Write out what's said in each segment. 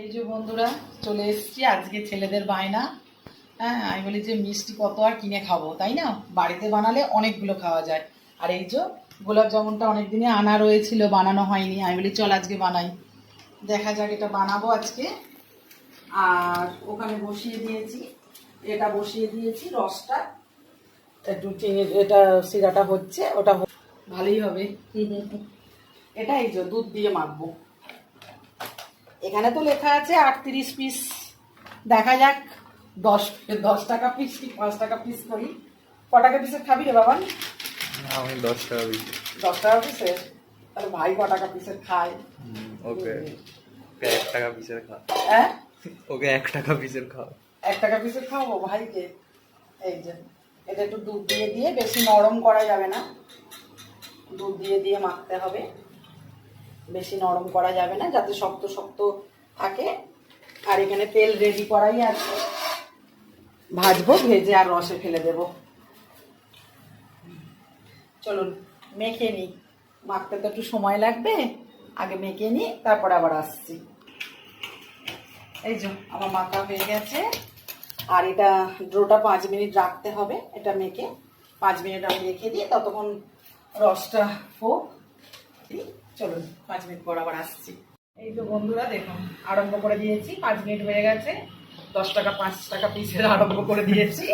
এই যে বন্ধুরা চলে এসেছি। আজকে ছেলেদের বায়না। হ্যাঁ আমি বলি যে মিষ্টি কত আর কিনে খাব তাই না? বাড়িতে বানালে অনেকগুলো খাওয়া যায়। আর এই যে গোলাপ জামুনটা অনেক দিনে আনা রয়েছিল বানানো হয়নি। আমি বলি চল আজকে বানাই। দেখা যাক এটা বানাবো আজকে। আর ওখানে বসিয়ে দিয়েছি। এটা বসিয়ে দিয়েছি রসটা। একটু চিনি এটা সিরাটা হচ্ছে ওটা ভালোই হবে। এটা এই যে দুধ দিয়ে মাখবো। এখানে তো লেখা আছে আটত্রিশ পিস দেখা যাক দশ দশ টাকা পিস কি পাঁচ টাকা পিস করি। ক টাকা পিসের খাবি রে বাবান? আমি দশ টাকা দিচ্ছি দশ টাকা পিসের তাহলে ভাই ক টাকা পিসের খায়? ওকে। ওকে এক টাকা পিসের খা। হ্যাঁ? ওকে এক টাকা পিসের খাও। এক টাকা পিসের খাওয়াবো ভাইকে? এই যে এটা একটু দুধ দিয়ে দিয়ে বেশি নরম করা যাবে না। দুধ দিয়ে দিয়ে মাখতে হবে। বেশি নরম করা যাবে না, যাতে শক্ত শক্ত থাকে। আর এখানে তেল রেডি করাই আছে। ভাজবো, ভেজে আর রসে ফেলে দেব। চলুন, মেখে নিই। মাখতে তো একটু সময় লাগবে। আগে মেখে নিই, তারপর আবার আসছি। এই যে, আমার মাখা হয়ে গেছে। আর এটা ড্রোটা পাঁচ মিনিট রাখতে হবে, এটা মেখে। পাঁচ মিনিট আমি রেখে দিই, ততক্ষণ রসটা হোক চলুন, পাঁচ মিনিট পর আবার আসছি। এই তো বন্ধুরা, দেখুন, আরম্ভ করে দিয়েছি, পাঁচ মিনিট হয়ে গেছে। দশ টাকা, পাঁচ টাকা পিসের আরম্ভ করে দিয়েছি।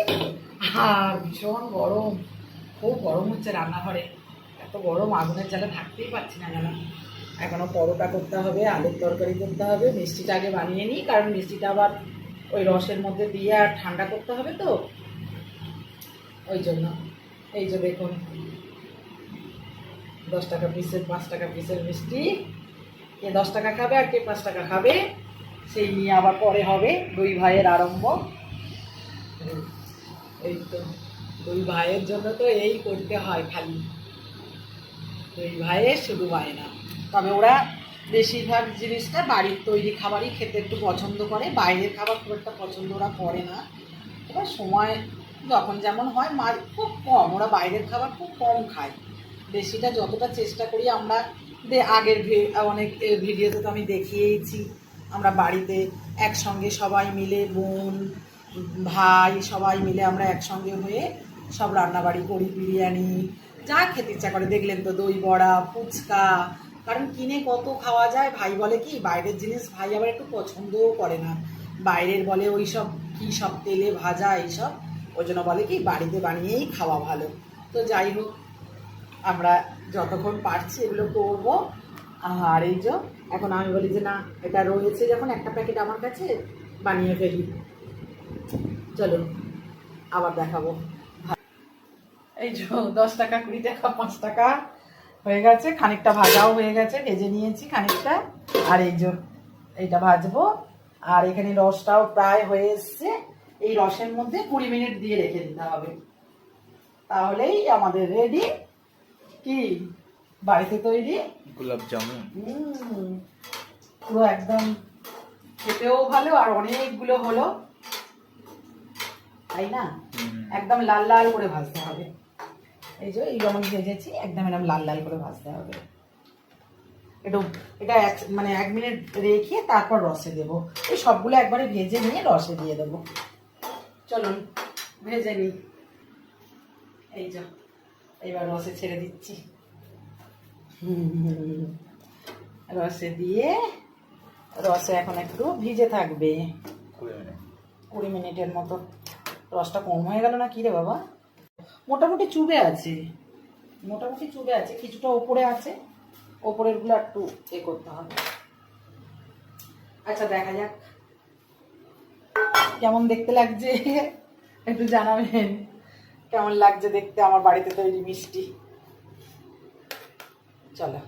আর ভীষণ গরম, খুব গরম হচ্ছে রান্নাঘরে। এত গরম, আগুনের জ্বালা থাকতেই পারছি না জানা। এখনও পরোটা করতে হবে, আলুর তরকারি করতে হবে, মিষ্টিটা আগে বানিয়ে নিই, কারণ মিষ্টিটা আবার ওই রসের মধ্যে দিয়ে আর ঠান্ডা করতে হবে তো। ওই জন্য, এই যে দেখুন দশ টাকা পিসের, পাঁচ টাকা পিসের মিষ্টি। কে দশ টাকা খাবে আর কে পাঁচ টাকা খাবে, সেই নিয়ে আবার পরে হবে দুই ভাইয়ের আরম্ভ। এই তো, দুই ভাইয়ের জন্য তো এই করতে হয় খালি। দুই ভাইয়ের শুধু বায়না তবে ওরা বেশিরভাগ জিনিসটা বাড়ির তৈরি খাবারই খেতে একটু পছন্দ করে। বাইরের খাবার খুব একটা পছন্দ ওরা করে না। এবার সময় যখন যেমন হয় মা খুব কম। ওরা বাইরের খাবার খুব কম খায়। বেশিটা যতটা চেষ্টা করি, আমরা আগের অনেক ভিডিওতে তো আমি দেখিয়েইছি। আমরা বাড়িতে একসঙ্গে সবাই মিলে বোন, ভাই সবাই মিলে আমরা একসঙ্গে হয়ে সব রান্নাবাড়ি করি, বিরিয়ানি, যা খেতে ইচ্ছা করে। দেখলেন তো দই বড়া, ফুচকা, কারণ কিনে কত খাওয়া যায়? ভাই বলে কি, বাইরের জিনিস ভাই আবার একটু পছন্দও করে না। বাইরের বলে ওই সব কী সব তেলে ভাজা, এইসব? ওই জন্য বলে কি, বাড়িতে বানিয়েই খাওয়া ভালো। তো যাই হোক আমরা যতক্ষণ পারছি এগুলো করব। আর এই যে, এখন আমি বলি যে, না, এটা রয়েছে যখন একটা প্যাকেট আমার কাছে, বানিয়ে ফেলি। চলো, আবার দেখাবো। এই যে, দশ টাকা, কুড়ি টাকা, পাঁচ টাকা হয়ে গেছে, খানিকটা ভাজাও হয়ে গেছে, ভেজে নিয়েছি খানিকটা। আর এই যে, এইটা ভাজবো। আর এখানে রসটাও প্রায় হয়ে এসছে। এই রসের মধ্যে কুড়ি মিনিট দিয়ে রেখে দিতে হবে। তাহলেই আমাদের রেডি কি? বাড়িতে তৈরি? গোলাপ জামুন। পুরো একদম খেতেও ভালো আর অনেকগুলো হলো। তাই না? একদম লাল লাল করে ভাজতে হবে। এই যে এই যেমন ভেজেছি একদম এরকম লাল লাল করে ভাজতে হবে। একটু এটা এক মানে এক মিনিট রেখে তারপর রসে দেবো। এই সবগুলো একবারে ভেজে নিয়ে রসে দিয়ে দেবো। চলুন ভেজে নিই। এই যে এইবার রসে ছেড়ে দিচ্ছি। হুম, রসে দিয়ে রসে এখন একটু ভিজে থাকবে। কুড়ি মিনিটের মতো। রসটা কম হয়ে গেল না? কি রে বাবা? মোটামুটি চুবে আছে। মোটামুটি চুবে আছে কিছুটা ওপরে আছে। ওপরেরগুলো একটু এ করতে হবে। আচ্ছা দেখা যাক। কেমন দেখতে লাগছে? একটু জানাবেন। কেমন লাগছে দেখতে? আমার বাড়িতে তৈরি মিষ্টি। চলো।